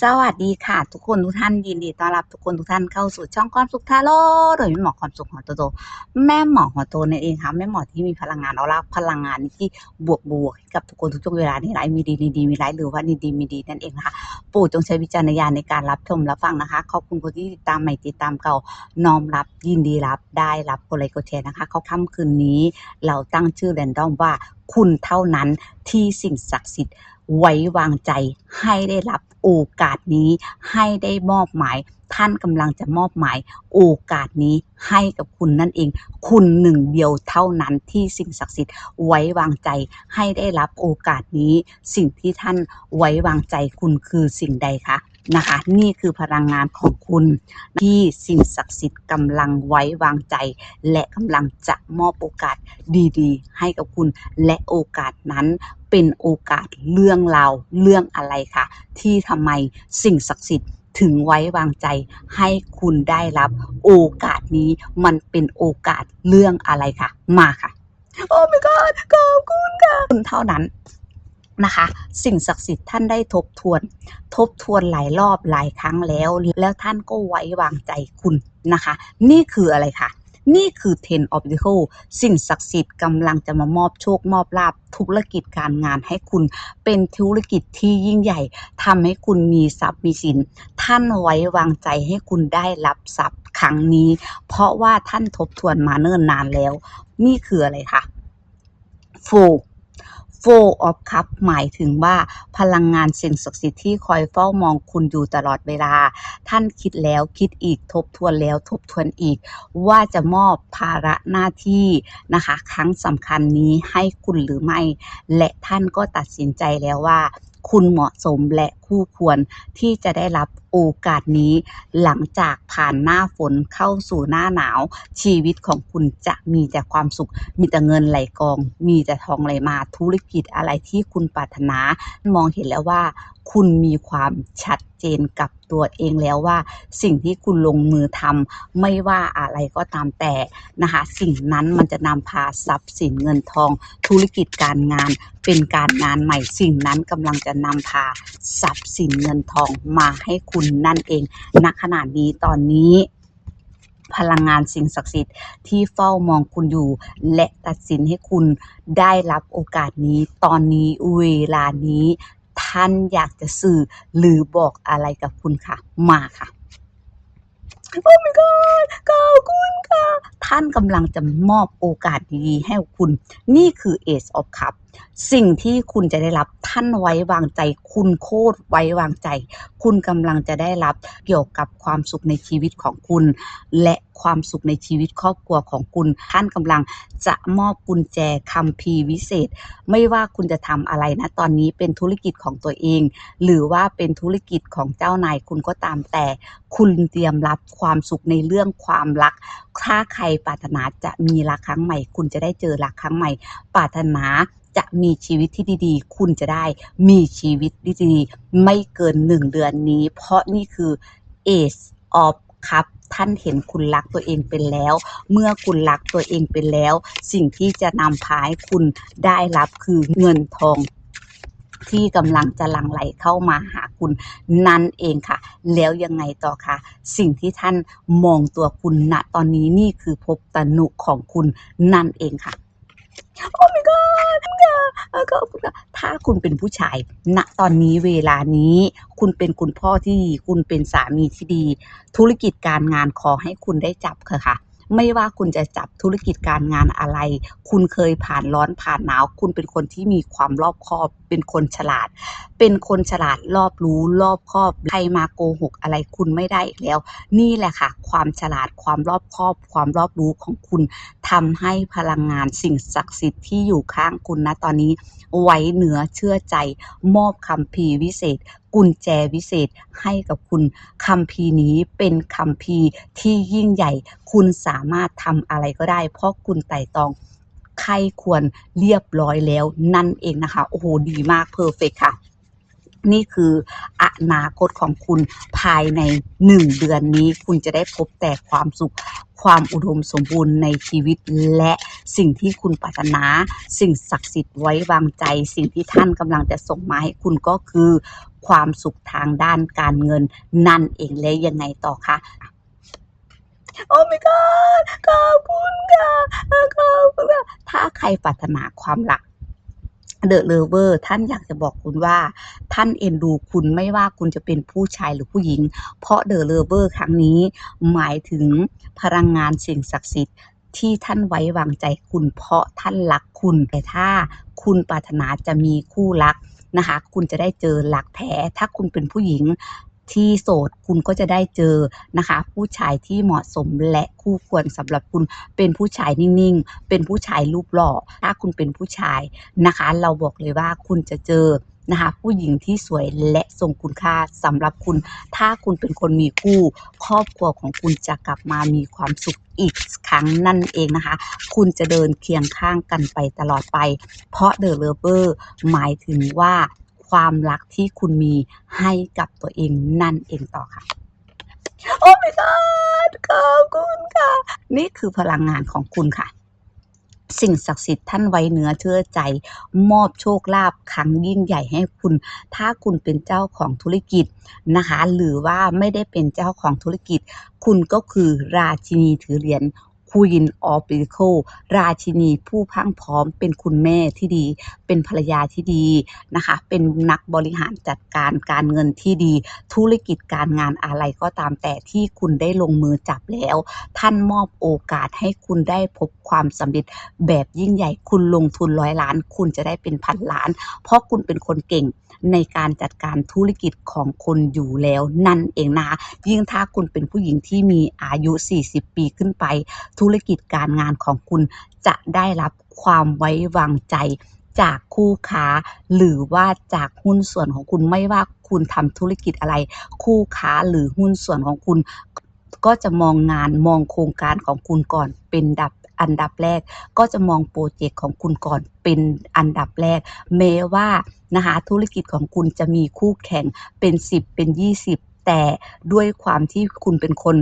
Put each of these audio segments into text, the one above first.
สวัสดีค่ะ ทุกคนทุกท่านยินดีต้อนรับทุกคนทุกท่านเข้าสู่ช่องความสุขทาโร่โดยแม่หมอความสุขหัวโตโต แม่หมอหัวโตนั่นเองค่ะแม่หมอที่มีพลังงานเอาละพลังงานที่บวกบวกๆกับทุกคนทุกช่วงเวลานี่ร้ายมีดีมีดีมีร้ายหรือว่านี่ดีมีดีนั่นเองนะคะโปรดจงใช้วิจารณญาณในการรับชมรับฟังนะคะขอบคุณคนที่ติดตามใหม่ติดตามเก่าน้อมรับยินดีรับได้รับกดไลค์กดแชร์นะคะเขาค่ำคืนนี้ เราตั้งชื่อแรนดอมว่าคุณเท่านั้นที่สิ่งศักดิ์สิทธิ์ ไว้วางใจ ให้ได้รับโอกาสนี้ ให้ได้มอบหมาย ท่านกำลังจะมอบหมาย โอกาสนี้ให้กับคุณนั่นเอง คุณหนึ่งเดียวเท่านั้นที่สิ่งศักดิ์สิทธิ์ไว้วางใจ ให้ได้รับโอกาสนี้ สิ่งที่ท่านไว้วางใจคุณคือสิ่งใดคะ นะคะ นี่คือพลังงานของคุณที่สิ่งศักดิ์สิทธิ์กำลังไว้วางใจ และกำลังจะมอบโอกาสดีๆ ให้กับคุณ และโอกาสนั้นเป็นโอกาสเรื่องราวเรื่องอะไรคะที่ทำไมสิ่งศักดิ์สิทธิ์ถึงไว้วางใจให้คุณได้รับ โอกาสนี้มันเป็นโอกาสเรื่องอะไรคะมาค่ะ โอ้ my god ขอบคุณค่ะคุณเท่านั้น นะคะ สิ่งศักดิ์สิทธิ์ท่านได้ทบทวน ทบทวนหลายรอบหลายครั้งแล้ว แล้วท่านก็ไว้วางใจคุณนะคะ นี่คืออะไรคะนี่คือ Ten of the h o สิ่งศักดิ์สิทธิ์กำลังจะมามอบโชคมอบลาภธุรกิจการงานให้คุณ เป็นธุรกิจที่ยิ่งใหญ่ทำให้คุณมีทรัพย์มีสิน ท่านไว้วางใจให้คุณได้รับทรัพย์ครั้งนี้ เพราะว่าท่านทบทวนมาเนิ่นนานแล้ว นี่คืออะไรคะ Four Four of Cup หมายถึงว่าพลังงานสิ่งศักดิ์สิทธิ์ที่คอยเฝ้ามองคุณอยู่ตลอดเวลา ท่านคิดแล้วคิดอีกทบทวนแล้วทบทวนอีก ว่าจะมอบภาระหน้าที่นะคะ ครั้งสำคัญนี้ให้คุณหรือไม่ และท่านก็ตัดสินใจแล้วว่า คุณเหมาะสมและคู่ควรที่จะได้รับโอกาสนี้ หลังจากผ่านหน้าฝนเข้าสู่หน้าหนาว ชีวิตของคุณจะมีแต่ความสุข มีแต่เงินไหลกอง มีแต่ทองไหลมาธุรกิจอะไรที่คุณปรารถนา มองเห็นแล้วว่า คุณมีความชัดเจนกับตัวเองแล้วว่า สิ่งที่คุณลงมือทำไม่ว่าอะไรก็ตามแต่นะคะ สิ่งนั้นมันจะนำพาทรัพย์สินเงินทอง ธุรกิจการงาน เป็นการงานใหม่สิ่งนั้นกำลังจะนำพาทรัพย์สินเงินทองมาให้คุณนั่นเองณขณะนี้ตอนนี้พลังงานสิ่งศักดิ์สิทธิ์ที่เฝ้ามองคุณอยู่ และตัดสินให้คุณได้รับโอกาสนี้ ตอนนี้เวลานี้ ท่านอยากจะสื่อหรือบอกอะไรกับคุณค่ะ มาค่ะโอ้ my god ขอบคุณค่ะ ท่านกำลังจะมอบโอกาสดีๆให้คุณ นี่คือ Ace of Cup สิ่งที่คุณจะได้รับท่านไว้วางใจ คุณโคตรไว้วางใจ คุณกำลังจะได้รับเกี่ยวกับความสุขในชีวิตของคุณ และความสุขในชีวิตครอบครัวของคุณ ท่านกำลังจะมอบกุญแจคัมภีวิเศษ ไม่ว่าคุณจะทำอะไรนะ ตอนนี้เป็นธุรกิจของตัวเอง หรือว่าเป็นธุรกิจของเจ้านายคุณก็ตามแต่ คุณเตรียมรับความสุขในเรื่องความรัก ถ้าใครปรารถนาจะมีรักครั้งใหม่ คุณจะได้เจอรักครั้งใหม่ ปรารถนา จะมีชีวิตที่ดีๆ คุณจะได้มีชีวิตที่ดีๆไม่เกินหนึ่งเดือนนี้ เพราะนี่คือ Ace of Cup ท่านเห็นคุณรักตัวเองเป็นแล้ว เมื่อคุณรักตัวเองเป็นแล้ว สิ่งที่จะนำพาให้คุณได้รับคือเงินทองที่กำลังจะหลั่งไหลเข้ามาหาคุณนั่นเองค่ะ แล้วยังไงต่อคะ สิ่งที่ท่านมองตัวคุณณตอนนี้นี่คือภพตนุของคุณนั่นเองค่ะ โอ้ my god ค่ะขอบคุณค่ะถ้าคุณเป็นผู้ชาย ณ ตอนนี้เวลานี้ คุณเป็นคุณพ่อที่ดี คุณเป็นสามีที่ดี ธุรกิจการงานขอให้คุณได้จับค่ะค่ะ ไม่ว่าคุณจะจับธุรกิจการงานอะไร คุณเคยผ่านร้อนผ่านหนาว คุณเป็นคนที่มีความรอบคอบ เป็นคนฉลาด เป็นคนฉลาดรอบรู้รอบคอบใครมาโกหกอะไรคุณไม่ได้อีกแล้ว นี่แหละค่ะ ความฉลาดความรอบคอบ ความรอบรู้ของคุณทำให้พลังงานสิ่งศักดิ์สิทธิ์ที่อยู่ข้างคุณนะตอนนี้ ไว้เหนือเชื่อใจมอบคำพีวิเศษ กุญแจวิเศษให้กับคุณคำพีนี้เป็นคำพีที่ยิ่งใหญ่ คุณสามารถทำอะไรก็ได้ เพราะคุณไต่ตองใครควรเรียบร้อยแล้วนั่นเองนะคะ โอ้โห ดีมากเพอร์เฟกค่ะ นี่คืออนาคตของคุณภายในหนึ่งเดือนนี้ คุณจะได้พบแต่ความสุขความอุดมสมบูรณ์ในชีวิตและสิ่งที่คุณปรารถนา สิ่งศักดิ์สิทธิ์ไว้วางใจ สิ่งที่ท่านกำลังจะส่งมาให้คุณก็คือ ความสุขทางด้านการเงินนั่นเองและยังไงต่อคะโอ้ my god ขอบคุณค่ะขอบคุณค่ะถ้าใครปรารถนาความรัก The Lover ท่านอยากจะบอกคุณว่า ท่านเอ็นดูคุณไม่ว่าคุณจะเป็นผู้ชายหรือผู้หญิง เพราะ The Lover ครั้งนี้หมายถึงพลังงานสิ่งศักดิ์สิทธิ์ที่ท่านไว้วางใจคุณเพราะท่านรักคุณแต่ถ้าคุณปรารถนาจะมีคู่รัก นะคะ คุณจะได้เจอรักแท้ ถ้าคุณเป็นผู้หญิงที่โสดคุณก็จะได้เจอนะคะ ผู้ชายที่เหมาะสมและคู่ควรสำหรับคุณเป็นผู้ชายนิ่งๆ เป็นผู้ชายรูปหล่อ ถ้าคุณเป็นผู้ชายนะคะ เราบอกเลยว่าคุณจะเจอนะคะผู้หญิงที่สวยและทรงคุณค่าสำหรับคุณ ถ้าคุณเป็นคนมีคู่ ครอบครัวของคุณจะกลับมามีความสุข อีกครั้งนั่นเองนะคะ คุณจะเดินเคียงข้างกันไปตลอดไป เพราะ The Lover หมายถึงว่าความรักที่คุณมีให้กับตัวเองนั่นเองต่อค่ะ โอ้ my god ขอบคุณค่ะ นี่คือพลังงานของคุณค่ะ สิ่งศักดิ์สิทธิ์ท่านไว้เนื้อเชื่อใจ มอบโชคลาภครั้งยิ่งใหญ่ให้คุณ ถ้าคุณเป็นเจ้าของธุรกิจนะคะ หรือว่าไม่ได้เป็นเจ้าของธุรกิจ คุณก็คือราชินีถือเหรียญ Queen of Pentacles ราชินีผู้พังพร้อมเป็นคุณแม่ที่ดี เป็นภรรยาที่ดีนะคะ เป็นนักบริหารจัดการการเงินที่ดี ธุรกิจการงานอะไรก็ตามแต่ที่คุณได้ลงมือจับแล้ว ท่านมอบโอกาสให้คุณได้พบความสำเร็จแบบยิ่งใหญ่คุณลงทุนร้อยล้าน คุณจะได้เป็นพันล้าน เพราะคุณเป็นคนเก่ง ในการจัดการธุรกิจของคนอยู่แล้วนั่นเองนะคะยิ่งถ้าคุณเป็นผู้หญิงที่มีอายุ 40 ปีขึ้นไป ธุรกิจการงานของคุณจะได้รับความไว้วางใจจากคู่ค้า หรือว่าจากหุ้นส่วนของคุณไม่ว่าคุณทำธุรกิจอะไร คู่ค้าหรือหุ้นส่วนของคุณก็จะมองงานมองโครงการของคุณก่อนเป็นดับ อันดับแรก ก็จะมองโปรเจกต์ของคุณก่อนเป็นอันดับแรก แม้ว่านะคะธุรกิจของคุณจะมีคู่แข่งเป็น 10 เป็น 20 แต่ด้วยความที่คุณเป็นคน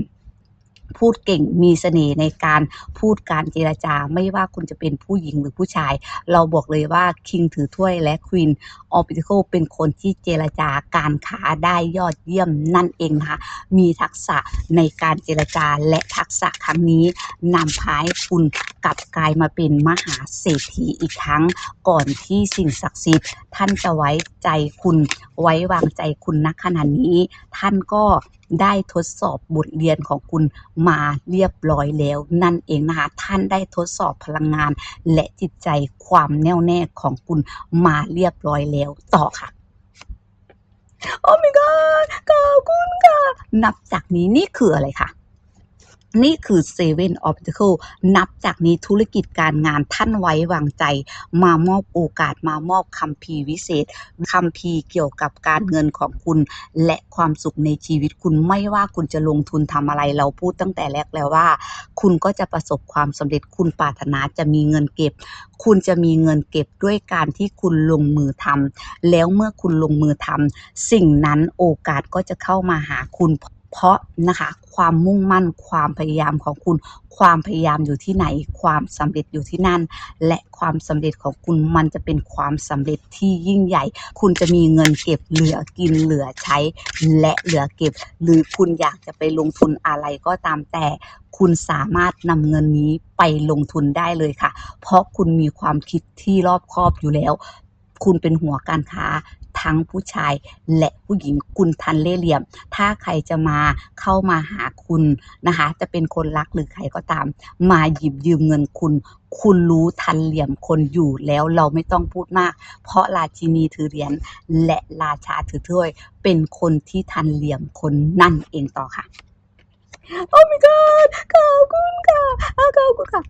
พูดเก่งมีเสน่ห์ในการพูดการเจรจา ไม่ว่าคุณจะเป็นผู้หญิงหรือผู้ชาย เราบอกเลยว่า King ถือถ้วยและ Queen of Pentacles เป็นคนที่เจรจาการค้าได้ยอดเยี่ยมนั่นเองนะคะมีทักษะในการเจรจาและทักษะครั้งนี้นำพาให้คุณกลับกลายมาเป็นมหาเศรษฐีอีกครั้ง ก่อนที่สิ่งศักดิ์สิทธิ์ท่านจะไว้ใจคุณไว้วางใจคุณณขณะนี้ ท่านก็ ได้ทดสอบบทเรียนของคุณมาเรียบร้อยแล้ว นั่นเองนะคะ ท่านได้ทดสอบพลังงาน และจิตใจความแน่วแน่ของคุณมาเรียบร้อยแล้วต่อค่ะโอ้ my god ขอบคุณค่ะ นับจากนี้นี่คืออะไรคะ นี่คือ Seven of Pentacles นับจากนี้ธุรกิจการงานท่านไว้วางใจ มามอบโอกาสมามอบคัมภีวิเศษคัมภีเกี่ยวกับการเงินของคุณ และความสุขในชีวิตคุณไม่ว่าคุณจะลงทุนทำอะไรเราพูดตั้งแต่แรกแล้วว่า คุณก็จะประสบความสำเร็จคุณปรารถนาจะมีเงินเก็บ คุณจะมีเงินเก็บด้วยการที่คุณลงมือทำแล้วเมื่อคุณลงมือทำสิ่งนั้นโอกาสก็จะเข้ามาหาคุณ เพราะนะคะความมุ่งมั่นความพยายามของคุณ ความพยายามอยู่ที่ไหน ความสำเร็จอยู่ที่นั่น และความสำเร็จของคุณมันจะเป็นความสำเร็จที่ยิ่งใหญ่ คุณจะมีเงินเก็บเหลือกินเหลือใช้ และเหลือเก็บ หรือคุณอยากจะไปลงทุนอะไรก็ตามแต่คุณสามารถนำเงินนี้ไปลงทุนได้เลยค่ะ เพราะคุณมีความคิดที่รอบคอบอยู่แล้ว คุณเป็นหัวการค้าทั้งผู้ชายและผู้หญิงคุณทันเล่เหลี่ยม ถ้าใครจะมาเข้ามาหาคุณนะคะ จะเป็นคนรักหรือใครก็ตาม มาหยิบยืมเงินคุณ คุณรู้ทันเหลี่ยมคนอยู่แล้วเราไม่ต้องพูดมาก เพราะราชินีถือเหรียญและราชาถือถ้วย เป็นคนที่ทันเหลี่ยมคนนั่นเองต่อค่ะ โอ้ my god ขอบคุณค่ะอะขอบคุณค่ะ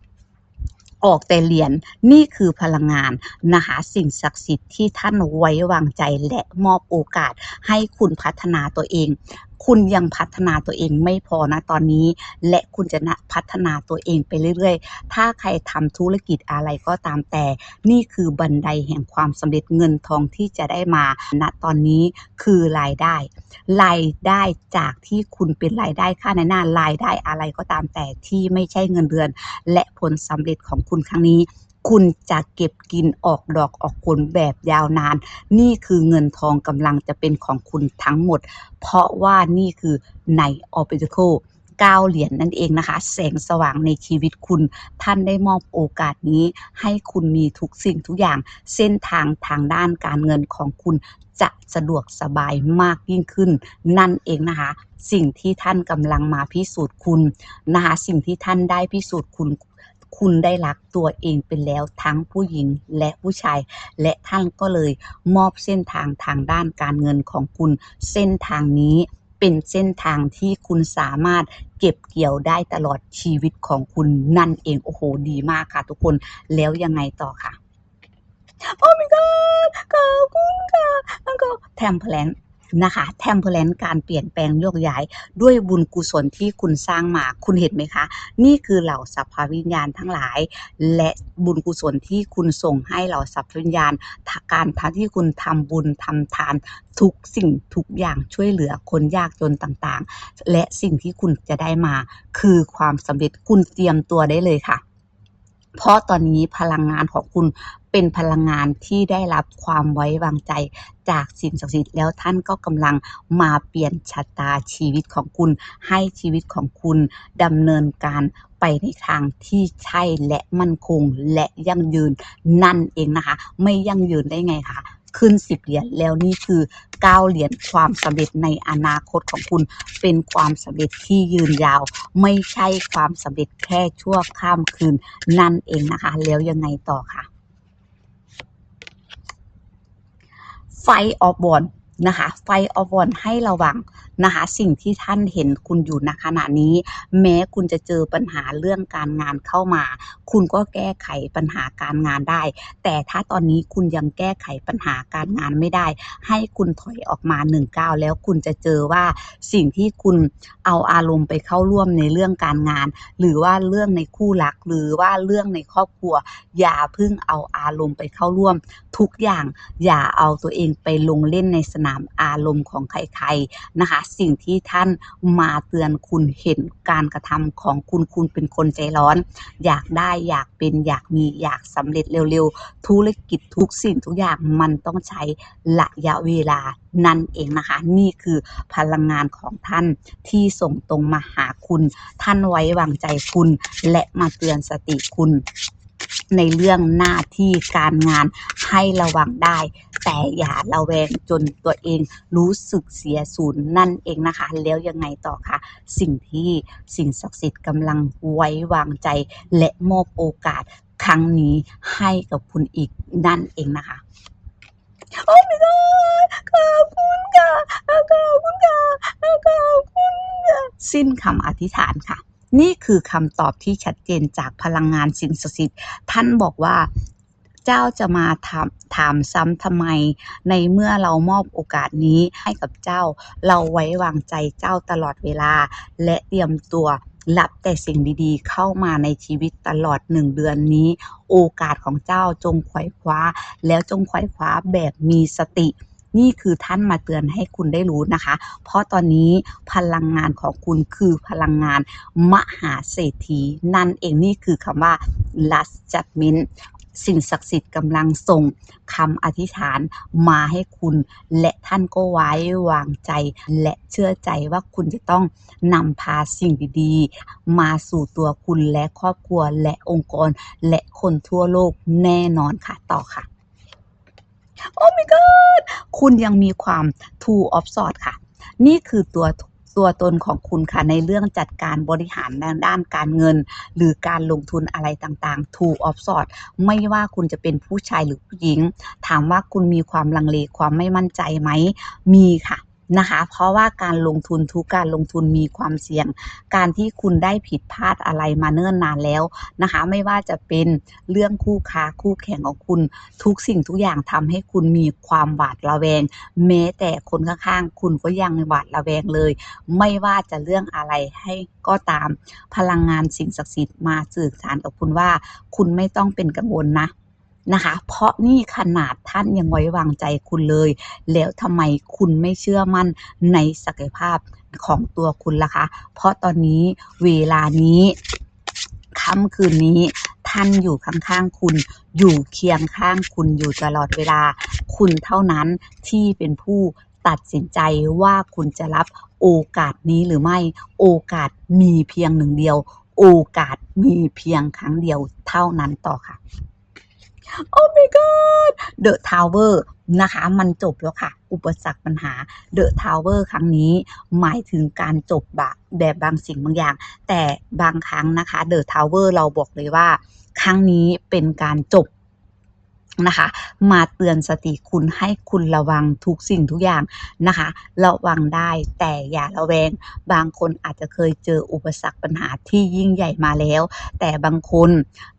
ออกแต่เหรียญนี่คือพลังงานนะคะสิ่งศักดิ์สิทธิ์ที่ท่านไว้วางใจและมอบโอกาสให้คุณพัฒนาตัวเองคุณยังพัฒนาตัวเองไม่พอนะตอนนี้ และคุณจะนะพัฒนาตัวเองไปเรื่อยๆ ถ้าใครทำธุรกิจอะไรก็ตามแต่ นี่คือบันไดแห่งความสำเร็จเงินทองที่จะได้มาณตอนนี้คือรายได้ รายได้จากที่คุณเป็นรายได้ค่าในหน้ารายได้อะไรก็ตามแต่ที่ไม่ใช่เงินเดือน และผลสำเร็จของคุณครั้งนี้ คุณจะเก็บกินออกดอกออกผลแบบยาวนาน นี่คือเงินทองกำลังจะเป็นของคุณทั้งหมด เพราะว่านี่คือใน Obstacle 9เหรียญนั่นเองนะคะ แสงสว่างในชีวิตคุณ ท่านได้มอบโอกาสนี้ ให้คุณมีทุกสิ่งทุกอย่าง เส้นทางทางด้านการเงินของคุณจะสะดวกสบายมากยิ่งขึ้น นั่นเองนะคะ สิ่งที่ท่านกำลังมาพิสูจน์คุณนะคะสิ่งที่ท่านได้พิสูจน์คุณ คุณได้รักตัวเองเป็นแล้วทั้งผู้หญิงและผู้ชาย และท่านก็เลยมอบเส้นทางทางด้านการเงินของคุณ เส้นทางนี้เป็นเส้นทางที่คุณสามารถเก็บเกี่ยวได้ตลอดชีวิตของคุณนั่นเองโอ้โหดีมากค่ะ ทุกคนแล้วยังไงต่อค่ะโอ้ my god ขอบคุณค่ะแล้วก็แทมเพลน นะคะแทมเพลนการเปลี่ยนแปลงโยกย้ายด้วยบุญกุศลที่คุณสร้างมาคุณเห็นไหมคะ นี่คือเหล่าสัพพวิญญาณทั้งหลาย และบุญกุศลที่คุณส่งให้เหล่าสัพพวิญญาณการทที่คุณทำบุญทำทานทุกสิ่งทุกอย่างช่วยเหลือคนยากจนต่างๆ และสิ่งที่คุณจะได้มา คือความสำเร็จคุณเตรียมตัวได้เลยค่ะเพราะตอนนี้พลังงานของคุณ เป็นพลังงานที่ได้รับความไว้วางใจจากสิ่งศักดิ์สิทธิ์แล้วท่านก็กำลังมาเปลี่ยนชะตาชีวิตของคุณ ให้ชีวิตของคุณดำเนินการไปในทางที่ใช่และมั่นคงและยั่งยืนนั่นเองนะคะ ไม่ยั่งยืนได้ไงคะขึ้น 10 เหรียญแล้วนี่คือ 9 เหรียญความสำเร็จในอนาคตของคุณ เป็นความสำเร็จที่ยืนยาว ไม่ใช่ความสำเร็จแค่ชั่วข้ามคืนนั่นเองนะคะ แล้วยังไงต่อคะ ไฟออฟบอล นะคะ ไฟออฟบอลให้ระวังนะคะ สิ่งที่ท่านเห็นคุณอยู่ณขณะนี้ แม้คุณจะเจอปัญหาเรื่องการงานเข้ามา คุณก็แก้ไขปัญหาการงานได้ แต่ถ้าตอนนี้คุณยังแก้ไขปัญหาการงานไม่ได้ ให้คุณถอยออกมา1ก้าวแล้วคุณจะเจอว่าสิ่งที่คุณเอาอารมณ์ไปเข้าร่วมในเรื่องการงาน หรือว่าเรื่องในคู่รักหรือว่าเรื่องในครอบครัว อย่าเพิ่งเอาอารมณ์ไปเข้าร่วม ทุกอย่างอย่าเอาตัวเองไปลงเล่นในสนามอารมณ์ของใครๆนะคะ สิ่งที่ท่านมาเตือนคุณเห็นการกระทำของคุณคุณเป็นคนใจร้อน อยากได้อยากเป็นอยากมีอยากสำเร็จเร็วๆ ธุรกิจทุกสิ่งทุกอย่างมันต้องใช้ระยะเวลานั่นเองนะคะ นี่คือพลังงานของท่านที่ส่งตรงมาหาคุณ ท่านไว้วางใจคุณ และมาเตือนสติคุณ ในเรื่องหน้าที่การงานให้ระวังได้ แต่อย่าระแวงจนตัวเองรู้สึกเสียศูนย์นั่นเองนะคะ แล้วยังไงต่อคะสิ่งที่สิ่งศักดิ์สิทธิ์กำลังไว้วางใจ และมอบโอกาสครั้งนี้ให้กับคุณอีกนั่นเองนะคะโอ้ my god ขอบคุณค่ะขอบคุณค่ะขอบคุณค่ะสิ้นคำอธิษฐานค่ะ นี่คือคำตอบที่ชัดเจนจากพลังงานสิ่งศักดิ์สิทธิ์ท่านบอกว่าเจ้าจะมาถามถามซ้ำทำไม ในเมื่อเรามอบโอกาสนี้ให้กับเจ้า เราไว้วางใจเจ้าตลอดเวลา และเตรียมตัวรับแต่สิ่งดีๆ เข้ามาในชีวิตตลอดหนึ่งเดือนนี้ โอกาสของเจ้าจงไขว่คว้า แล้วจงไขว่คว้าแบบมีสติ นี่คือท่านมาเตือนให้คุณได้รู้นะคะ เพราะตอนนี้พลังงานของคุณคือพลังงานมหาเศรษฐี นั่นเองนี่คือคำว่า last judgment สิ่งศักดิ์สิทธิ์กำลังส่งคำอธิษฐานมาให้คุณ และท่านก็ไว้วางใจ และเชื่อใจว่าคุณจะต้องนำพาสิ่งดีๆ มาสู่ตัวคุณและครอบครัวและองค์กร และคนทั่วโลกแน่นอนค่ะต่อค่ะ โอ้ my god คุณยังมีความ two of s w o r d ค่ะ นี่คือตัวตัวตนของคุณค่ะ ในเรื่องจัดการบริหารในด้านการเงิน หรือการลงทุนอะไรต่างๆ two of swords ไม่ว่าคุณจะเป็นผู้ชายหรือผู้หญิง ถามว่าคุณมีความลังเลความไม่มั่นใจไหม มีค่ะ นะคะ เพราะว่าการลงทุนทุกการลงทุนมีความเสี่ยง การที่คุณได้ผิดพลาดอะไรมาเนิ่นนานแล้วนะคะ ไม่ว่าจะเป็นเรื่องคู่ค้าคู่แข่งของคุณ ทุกสิ่งทุกอย่างทำให้คุณมีความหวาดระแวง แม้แต่คนข้างๆ คุณก็ยังหวาดระแวงเลย ไม่ว่าจะเรื่องอะไรให้ก็ตามพลังงานสิ่งศักดิ์สิทธิ์มาสื่อสารกับคุณว่า คุณไม่ต้องเป็นกังวลนะ นะคะ เพราะนี่ขนาดท่านยังไว้วางใจคุณเลย แล้วทำไมคุณไม่เชื่อมั่นในศักยภาพของตัวคุณล่ะคะ เพราะตอนนี้เวลานี้ค่ำคืนนี้ท่านอยู่ข้างๆ คุณ อยู่เคียงข้างคุณอยู่ตลอดเวลา คุณเท่านั้นที่เป็นผู้ตัดสินใจว่าคุณจะรับโอกาสนี้หรือไม่ โอกาสมีเพียงหนึ่งเดียว โอกาสมีเพียงครั้งเดียวเท่านั้นต่อค่ะ โอ้ my god The Tower นะคะ มันจบแล้วค่ะ อุปสรรคปัญหา The Tower ครั้งนี้หมายถึงการจบบแบบบางสิ่งบางอย่าง แต่บางครั้งนะคะ The Tower เราบอกเลยว่า ครั้งนี้เป็นการจบ นะคะ มาเตือนสติคุณให้คุณระวังทุกสิ่งทุกอย่างนะคะ ระวังได้แต่อย่าระแวง บางคนอาจจะเคยเจออุปสรรคปัญหาที่ยิ่งใหญ่มาแล้ว แต่บางคน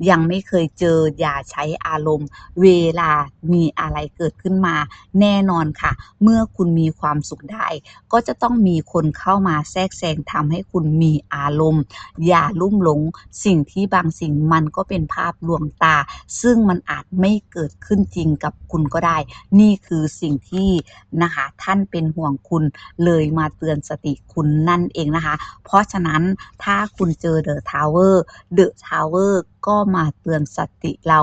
ยังไม่เคยเจออย่าใช้อารมณ์ เวลามีอะไรเกิดขึ้นมา แน่นอนค่ะ เมื่อคุณมีความสุขได้ ก็จะต้องมีคนเข้ามาแทรกแซงทำให้คุณมีอารมณ์ อย่าลุ่มหลงสิ่งที่บางสิ่งมันก็เป็นภาพลวงตา ซึ่งมันอาจไม่เกิดิดขึ้นจริงกับคุณก็ได้ นี่คือสิ่งที่นะคะท่านเป็นห่วงคุณเลยมาเตือนสติคุณนั่นเองนะคะ เพราะฉะนั้นถ้าคุณเจอเดอะทาวเวอร์เดอะทาวเวอร์ก็มาเตือนสติเรา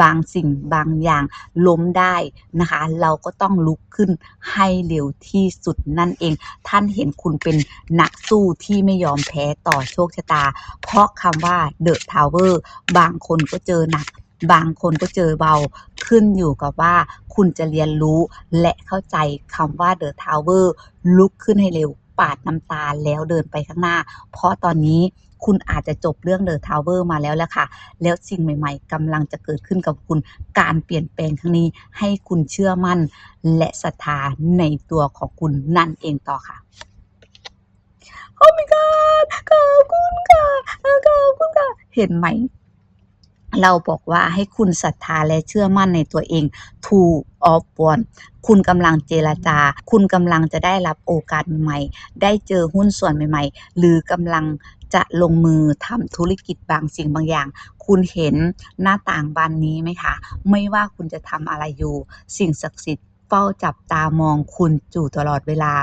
บางสิ่งบางอย่างล้มได้นะคะ เราก็ต้องลุกขึ้นให้เร็วที่สุดนั่นเอง ท่านเห็นคุณเป็นนักสู้ที่ไม่ยอมแพ้ต่อโชคชะตา เพราะคำว่าเดอะทาวเวอร์บางคนก็เจอหนัก บางคนก็เจอเบาขึ้นอยู่กับว่าคุณจะเรียนรู้และเข้าใจคำว่า The Tower ลุกขึ้นให้เร็วปาดน้ำตาแล้วเดินไปข้างหน้า เพราะตอนนี้คุณอาจจะจบเรื่อง The Tower มาแล้วแหละค่ะ แล้วสิ่งใหม่ๆกำลังจะเกิดขึ้นกับคุณ การเปลี่ยนแปลงครั้งนี้ให้คุณเชื่อมั่น และศรัทธาในตัวของคุณนั่นเองต่อค่ะโอ้ my god ขอบคุณค่ะขอบคุณค่ะ เห็นไหม เราบอกว่าให้คุณศรัทธาและเชื่อมั่นในตัวเอง two of one คุณกำลังเจรจา คุณกำลังจะได้รับโอกาสใหม่ ได้เจอหุ้นส่วนใหม่ ๆ หรือกำลังจะลงมือทำธุรกิจบางสิ่งบางอย่าง คุณเห็นหน้าต่างบานนี้ไหมคะ ไม่ว่าคุณจะทำอะไรอยู่ สิ่งศักดิ์สิทธิ์ ฝ้าจับตามองคุณอยู่ตลอดเวลา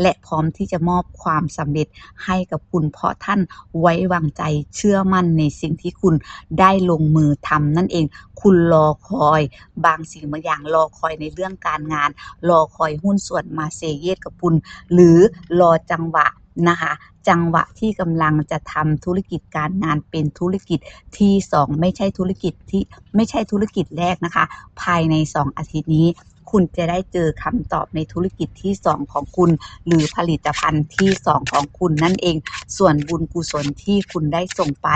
และพร้อมที่จะมอบความสำเร็จให้กับคุณ เพราะท่านไว้วางใจเชื่อมั่นในสิ่งที่คุณได้ลงมือทำนั่นเอง คุณรอคอย บางสิ่งบางอย่างรอคอยในเรื่องการงาน รอคอยหุ้นส่วนมาเซเยสกับคุณ หรือรอจังหวะนะคะจังหวะที่กำลังจะทำธุรกิจการงานเป็นธุรกิจที่ 2 ไม่ใช่ธุรกิจที่ไม่ใช่ธุรกิจแรกนะคะ ภายใน 2 อาทิตย์นี้ คุณจะได้เจอคำตอบในธุรกิจที่ 2 ของคุณ หรือผลิตภัณฑ์ที่ 2 ของคุณนั่นเอง ส่วนบุญกุศลที่คุณได้ส่งไป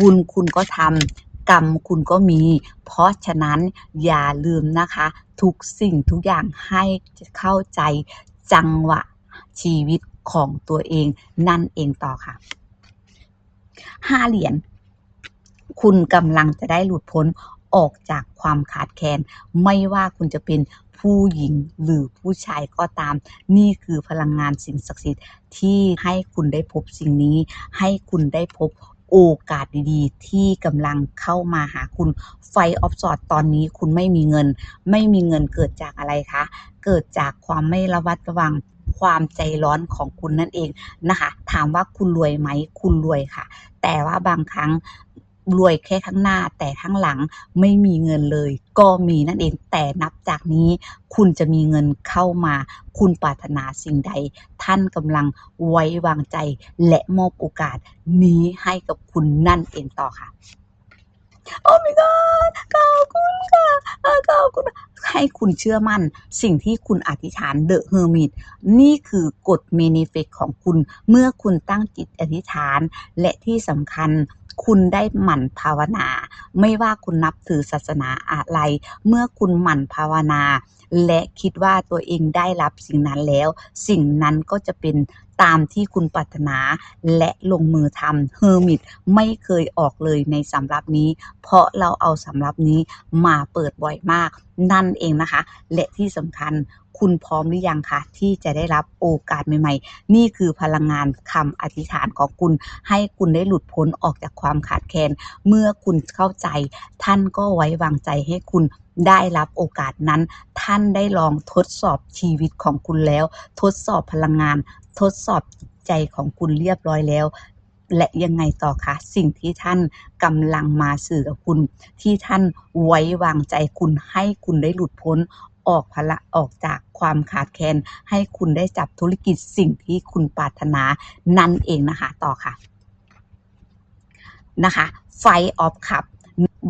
บุญคุณก็ทำกรรมคุณก็มี เพราะฉะนั้นอย่าลืมนะคะ ทุกสิ่งทุกอย่างให้เข้าใจจังหวะชีวิตของตัวเองนั่นเองต่อค่ะห้าเหรียญคุณกำลังจะได้หลุดพ้น ออกจากความขาดแคลนไม่ว่าคุณจะเป็นผู้หญิงหรือผู้ชายก็ตาม นี่คือพลังงานสิ่งศักดิ์สิทธิ์ที่ให้คุณได้พบสิ่งนี้ ให้คุณได้พบโอกาสดีๆ ที่กำลังเข้ามาหาคุณไฟออฟสอดตอนนี้คุณไม่มีเงิน ไม่มีเงินเกิดจากอะไรคะ เกิดจากความไม่ระวัดระวังความใจร้อนของคุณนั่นเองนะคะ ถามว่าคุณรวยไหม คุณรวยค่ะ แต่ว่าบางครั้ง รวยแค่ข้างหน้า แต่ข้างหลังไม่มีเงินเลย ก็มีนั่นเองแต่นับจากนี้คุณจะมีเงินเข้ามา คุณปรารถนาสิ่งใด ท่านกำลังไว้วางใจ และมอบโอกาสนี้ให้กับคุณนั่นเองต่อค่ะโอ้ my god ขอบคุณค่ะขอบคุณให้คุณเชื่อมั่น สิ่งที่คุณอธิษฐาน The Hermit นี่คือกฎ manifest ของคุณเมื่อคุณตั้งจิตอธิษฐาน และที่สำคัญ คุณได้หมั่นภาวนา ไม่ว่าคุณนับถือศาสนาอะไร เมื่อคุณหมั่นภาวนา และคิดว่าตัวเองได้รับสิ่งนั้นแล้ว สิ่งนั้นก็จะเป็นตามที่คุณปรารถนาและลงมือทำเฮอร์มิตไม่เคยออกเลยในสำรับนี้ เพราะเราเอาสำรับนี้มาเปิดบ่อยมากนั่นเองนะคะ และที่สำคัญ คุณพร้อมหรือยังคะที่จะได้รับโอกาสใหม่ ๆ นี่คือพลังงานคำอธิษฐานของคุณ ให้คุณได้หลุดพ้นออกจากความขาดแคลนเมื่อคุณเข้าใจ ท่านก็ไว้วางใจให้คุณได้รับโอกาสนั้น ท่านได้ลองทดสอบชีวิตของคุณแล้ว ทดสอบพลังงาน ทดสอบจิตใจของคุณเรียบร้อยแล้วและยังไงต่อคะสิ่งที่ท่านกำลังมาสื่อกับคุณ ที่ท่านไว้วางใจคุณให้คุณได้หลุดพ้น ออกภาระออกจากความขาดแคลนให้คุณได้จับธุรกิจสิ่งที่คุณปรารถนานั่นเองนะคะ ต่อค่ะนะคะไฟออฟคัพ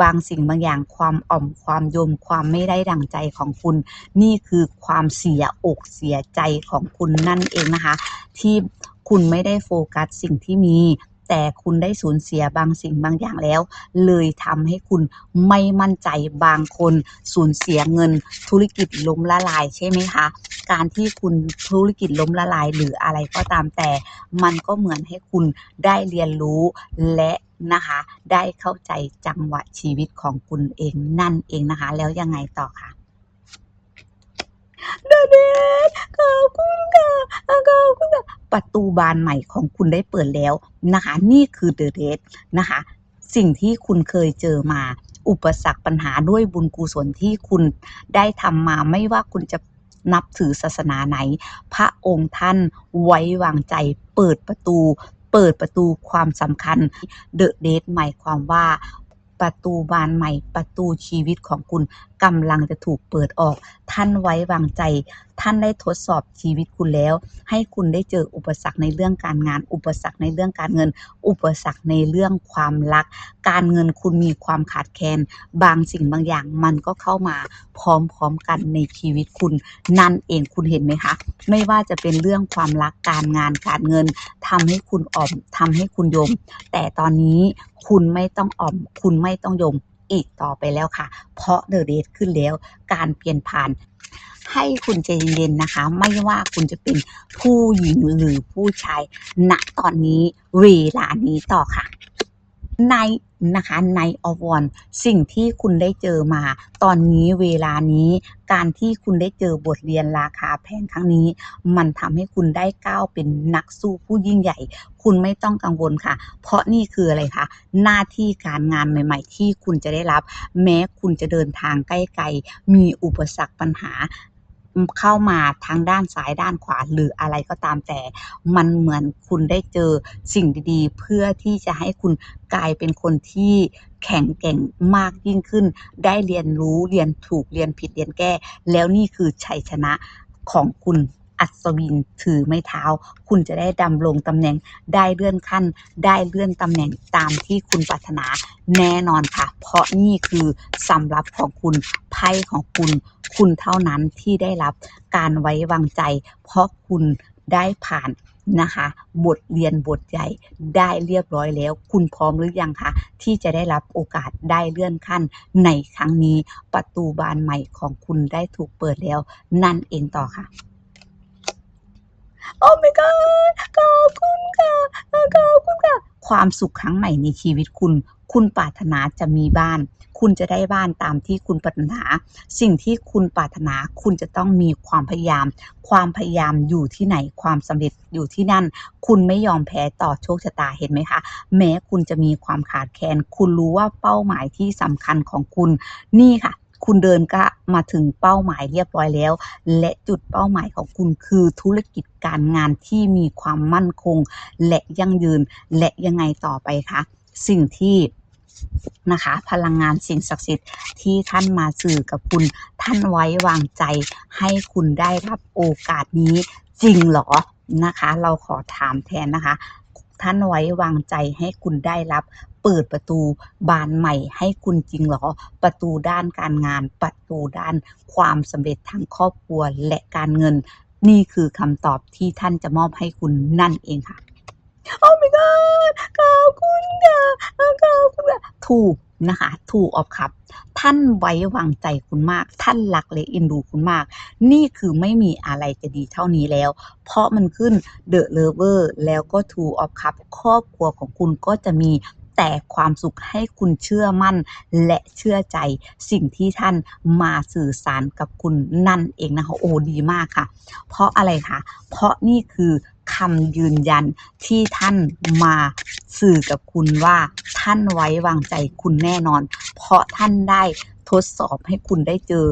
บางสิ่งบางอย่างความอ่อมความโยมความไม่ได้ดังใจของคุณ นี่คือความเสียอกเสียใจของคุณนั่นเองนะคะ ที่คุณไม่ได้โฟกัสสิ่งที่มี แต่คุณได้สูญเสียบางสิ่งบางอย่างแล้ว เลยทำให้คุณไม่มั่นใจบางคนสูญเสียเงินธุรกิจล้มละลายใช่ไหมคะ การที่คุณธุรกิจล้มละลายหรืออะไรก็ตามแต่ มันก็เหมือนให้คุณได้เรียนรู้และนะคะ ได้เข้าใจจังหวะชีวิตของคุณเองนั่นเองนะคะ แล้วยังไงต่อคะเดเดดขอบคุณค่ะขอบคุณค่ะ ประตูบานใหม่ของคุณได้เปิดแล้วนะคะ นี่คือเดเดดนะคะ สิ่งที่คุณเคยเจอมา อุปสรรคปัญหาด้วยบุญกุศลที่คุณได้ทำมาไม่ว่าคุณจะนับถือศาสนาไหน พระองค์ท่านไว้วางใจเปิดประตู เปิดประตูความสำคัญเดอะเดทหมายความว่าประตูบานใหม่ประตูชีวิตของคุณ กำลังจะถูกเปิดออก ท่านไว้วางใจ ท่านได้ทดสอบชีวิตคุณแล้ว ให้คุณได้เจออุปสรรคในเรื่องการงาน อุปสรรคในเรื่องการเงิน อุปสรรคในเรื่องความรัก การเงินคุณมีความขาดแคลน บางสิ่งบางอย่างมันก็เข้ามาพร้อมๆกันในชีวิตคุณ นั่นเองคุณเห็นไหมคะ ไม่ว่าจะเป็นเรื่องความรักการงานการเงินทำให้คุณอ่อมทำให้คุณยม แต่ตอนนี้คุณไม่ต้องอ่อม คุณไม่ต้องยม อีกต่อไปแล้วค่ะ เพราะเดอะเดทขึ้นแล้วการเปลี่ยนผ่านให้คุณใจเย็นๆนะคะ ไม่ว่าคุณจะเป็นผู้หญิงหรือผู้ชายณตอนนี้เวลานี้ต่อค่ะ ใน นะคะในอวอนสิ่งที่คุณได้เจอมา ตอนนี้เวลานี้การที่คุณได้เจอบทเรียนราคาแพงครั้งนี้ มันทำให้คุณได้ก้าวเป็นนักสู้ผู้ยิ่งใหญ่ คุณไม่ต้องกังวลค่ะ เพราะนี่คืออะไรคะหน้าที่การงานใหม่ ๆ ที่คุณจะได้รับ แม้คุณจะเดินทางใกล้ๆมีอุปสรรคปัญหา เข้ามาทางด้านซ้ายด้านขวาหรืออะไรก็ตามแต่ มันเหมือนคุณได้เจอสิ่งดีๆ เพื่อที่จะให้คุณกลายเป็นคนที่แข็งแกร่งมากยิ่งขึ้น ได้เรียนรู้เรียนถูกเรียนผิดเรียนแก้ แล้วนี่คือชัยชนะของคุณ อัศวินถือไม้เท้า คุณจะได้ดำรงตำแหน่งได้เลื่อนขั้น ได้เลื่อนตำแหน่งตามที่คุณปรารถนาแน่นอนค่ะ เพราะนี่คือสำรับของคุณไพ่ของคุณ คุณเท่านั้นที่ได้รับการไว้วางใจ เพราะคุณได้ผ่านนะคะบทเรียนบทใหญ่ได้เรียบร้อยแล้ว คุณพร้อมหรือยังคะที่จะได้รับโอกาสได้เลื่อนขั้น ในครั้งนี้ประตูบานใหม่ของคุณได้ถูกเปิดแล้ว นั่นเองต่อค่ะ โอ้ my god ขอบคุณค่ะขอบคุณค่ะ ความสุขครั้งใหม่ในชีวิตคุณ คุณปรารถนาจะมีบ้าน คุณจะได้บ้านตามที่คุณปรารถนา สิ่งที่คุณปรารถนาคุณจะต้องมีความพยายาม ความพยายามอยู่ที่ไหนความสำเร็จอยู่ที่นั่น คุณไม่ยอมแพ้ต่อโชคชะตาเห็นไหมคะ แม้คุณจะมีความขาดแคลนคุณรู้ว่าเป้าหมายที่สำคัญของคุณนี่ค่ะ คุณเดินก็มาถึงเป้าหมายเรียบร้อยแล้ว และจุดเป้าหมายของคุณคือธุรกิจการงานที่มีความมั่นคง และยั่งยืนและยังไงต่อไปคะสิ่งที่นะคะพลังงานสิ่งศักดิ์สิทธิ์ที่ท่านมาสื่อกับคุณ ท่านไว้วางใจ ให้คุณได้รับโอกาสนี้จริงหรอนะคะ เราขอถามแทนนะคะ ท่านไว้วางใจให้คุณได้รับ เปิดประตูบานใหม่ให้คุณจริงหรอ ประตูด้านการงาน ประตูด้านความสำเร็จทางครอบครัวและการเงิน นี่คือคำตอบที่ท่านจะมอบให้คุณนั่นเองค่ะ โอ้ my god ขอบคุณค่ะขอบคุณค่ะถูกนะคะถูกออกครับ ท่านไว้วางใจคุณมาก ท่านรักและอ็นดูคุณมาก นี่คือไม่มีอะไรจะดีเท่านี้แล้ว เพราะมันขึ้น The Lover แล้วก็ Two of Cups ครอบครัวของคุณก็จะมี แต่ความสุขให้คุณเชื่อมั่นและเชื่อใจสิ่งที่ท่านมาสื่อสารกับคุณนั่นเองนะคะโอ้ดีมากค่ะ เพราะอะไรคะเพราะนี่คือคำยืนยันที่ท่านมาสื่อกับคุณว่าท่านไว้วางใจคุณแน่นอน เพราะท่านได้ทดสอบให้คุณได้เจอ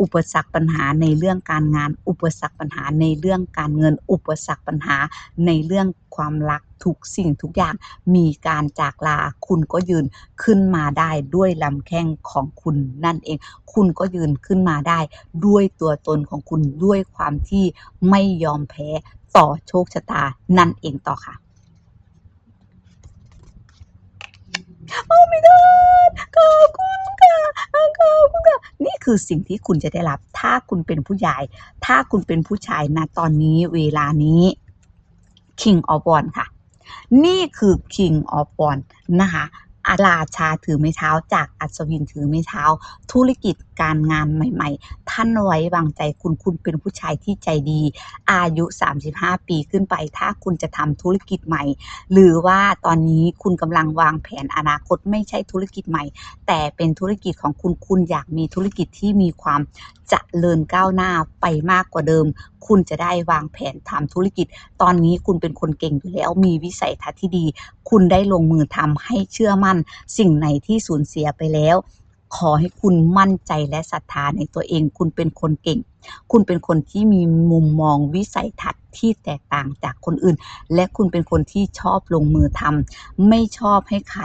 อุปสรรคปัญหาในเรื่องการงาน อุปสรรคปัญหาในเรื่องการเงิน อุปสรรคปัญหาในเรื่องความรักทุกสิ่งทุกอย่างมีการจากลาคุณก็ยืนขึ้นมาได้ด้วยลำแข้งของคุณนั่นเอง คุณก็ยืนขึ้นมาได้ด้วยตัวตนของคุณด้วยความที่ไม่ยอมแพ้ต่อโชคชะตานั่นเองต่อค่ะโอ้ my god ขอบคุณ ค่ะขอบคุณค่ะนี่คือสิ่งที่คุณจะได้รับ ถ้าคุณเป็นผู้ใหญ่ ถ้าคุณเป็นผู้ชายนะตอนนี้เวลานี้ King of w a n d ค่ะ นี่คือ King of w a n d นะคะ ราชาถือไม้เท้า จากอัศวินถือไม้เท้า ธุรกิจการงานใหม่ ๆ ท่านไว้วางใจคุณคุณเป็นผู้ชายที่ใจดี อายุ 35 ปีขึ้นไป ถ้าคุณจะทำธุรกิจใหม่ หรือว่าตอนนี้คุณกำลังวางแผนอนาคตไม่ใช่ธุรกิจใหม่ แต่เป็นธุรกิจของคุณคุณอยากมีธุรกิจที่มีความเจริญก้าวหน้าไปมากกว่าเดิม คุณจะได้วางแผนทำธุรกิจ ตอนนี้คุณเป็นคนเก่งอยู่แล้วมีวิสัยทัศน์ที่ดี คุณได้ลงมือทำให้เชื่อมั่นสิ่งไหนที่สูญเสียไปแล้ว ขอให้คุณมั่นใจและศรัทธาในตัวเอง คุณเป็นคนเก่ง คุณเป็นคนที่มีมุมมองวิสัยทัศน์ที่แตกต่างจากคนอื่น และคุณเป็นคนที่ชอบลงมือทำไม่ชอบให้ใคร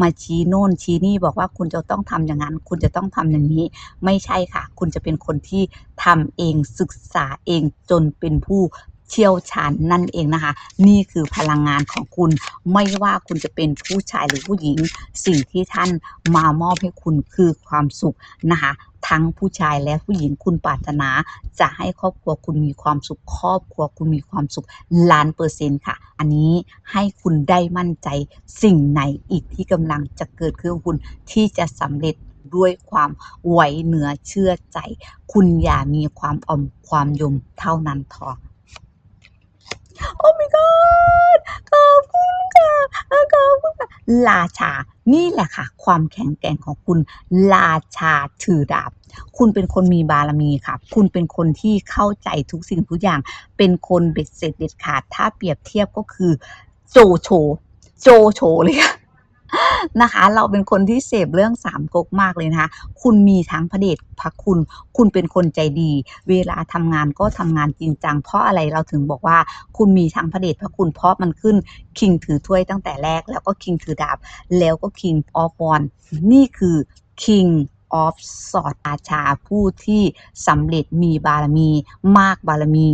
มาชี้โน่นชี้นี่บอกว่าคุณจะต้องทำอย่างนั้น คุณจะต้องทำอย่างนี้ ไม่ใช่ค่ะ คุณจะเป็นคนที่ทำเองศึกษาเองจนเป็นผู้ เชี่ยวชาญนั่นเองนะคะ นี่คือพลังงานของคุณไม่ว่าคุณจะเป็นผู้ชายหรือผู้หญิง สิ่งที่ท่านมามอบให้คุณคือความสุขนะคะทั้งผู้ชายและผู้หญิงคุณปรารถนา จะให้ครอบครัวคุณมีความสุขครอบครัวคุณมีความสุขล้านเปอร์เซ็นต์ค่ะ อันนี้ให้คุณได้มั่นใจสิ่งไหนอีกที่กำลังจะเกิดขึ้นคุณที่จะสำเร็จด้วยความไหวเหนือเชื่อใจ คุณอย่ามีความอมความยมเท่านั้นพอ โอ้ my god ขอบคุณค่ะขอบคุณค่ะราชา นี่แหละค่ะ ความแข็งแกร่งของคุณราชาถือดาบ คุณเป็นคนมีบารมีค่ะ คุณเป็นคนที่เข้าใจทุกสิ่งทุกอย่าง เป็นคนเบ็ดเสร็จเด็ดขาด ถ้าเปรียบเทียบก็คือโจโฉโจโฉเลยค่ะ นะคะ เราเป็นคนที่เสพเรื่องสามก๊กมากเลยนะคะ คุณมีทั้งพระเดชพระคุณ คุณเป็นคนใจดี เวลาทำงานก็ทำงานจริงจัง เพราะอะไรเราถึงบอกว่า คุณมีทั้งพระเดชพระคุณ เพราะมันขึ้นคิงถือถ้วยตั้งแต่แรก แล้วก็คิงถือดาบ แล้วก็ King of Wands นี่คือ King of Swords ราชาผู้ที่สำเร็จมีบารมี มากบารมี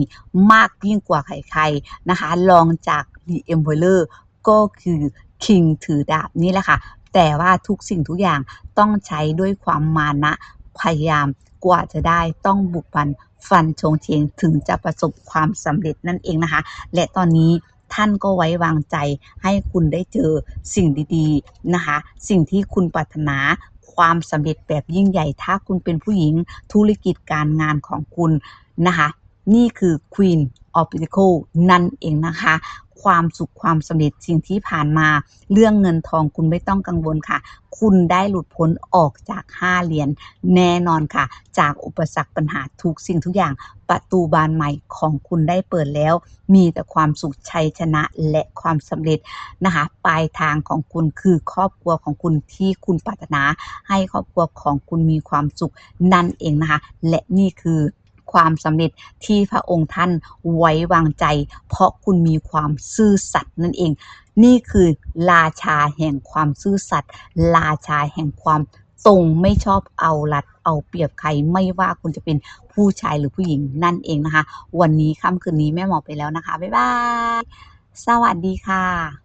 มากยิ่งกว่าใครๆนะคะ รองจาก The Emperor ก็คือ King ถือดาบนี่แหละค่ะ แต่ว่าทุกสิ่งทุกอย่างต้องใช้ด้วยความมานะ พยายามกว่าจะได้ต้องบุกบันฟันชงเชงถึงจะประสบความสำเร็จนั่นเองนะคะ และตอนนี้ท่านก็ไว้วางใจให้คุณได้เจอสิ่งดีๆนะคะ สิ่งที่คุณปรารถนาความสำเร็จแบบยิ่งใหญ่ ถ้าคุณเป็นผู้หญิงธุรกิจการงานของคุณนะคะ นี่คือ Queen of Pentacles นั่นเองนะคะ ความสุขความสำเร็จสิ่งที่ผ่านมา เรื่องเงินทองคุณไม่ต้องกังวลค่ะ คุณได้หลุดพ้นออกจาก5เหรียญแน่นอนค่ะ จากอุปสรรคปัญหาทุกสิ่งทุกอย่าง ประตูบานใหม่ของคุณได้เปิดแล้ว มีแต่ความสุขชัยชนะและความสำเร็จนะคะปลายทางของคุณคือครอบครัวของคุณที่คุณปรารถนา ให้ครอบครัวของคุณมีความสุขนั่นเองนะคะ และนี่คือ ความสำเร็จที่พระองค์ท่านไว้วางใจ เพราะคุณมีความซื่อสัตย์นั่นเอง นี่คือราชาแห่งความซื่อสัตย์ราชาแห่งความตรงไม่ชอบเอารัดเอาเปรียบใครไม่ว่าคุณจะเป็นผู้ชายหรือผู้หญิงนั่นเองนะคะ วันนี้ค่ำคืนนี้แม่หมอไปแล้วนะคะ บ๊ายบาย สวัสดีค่ะ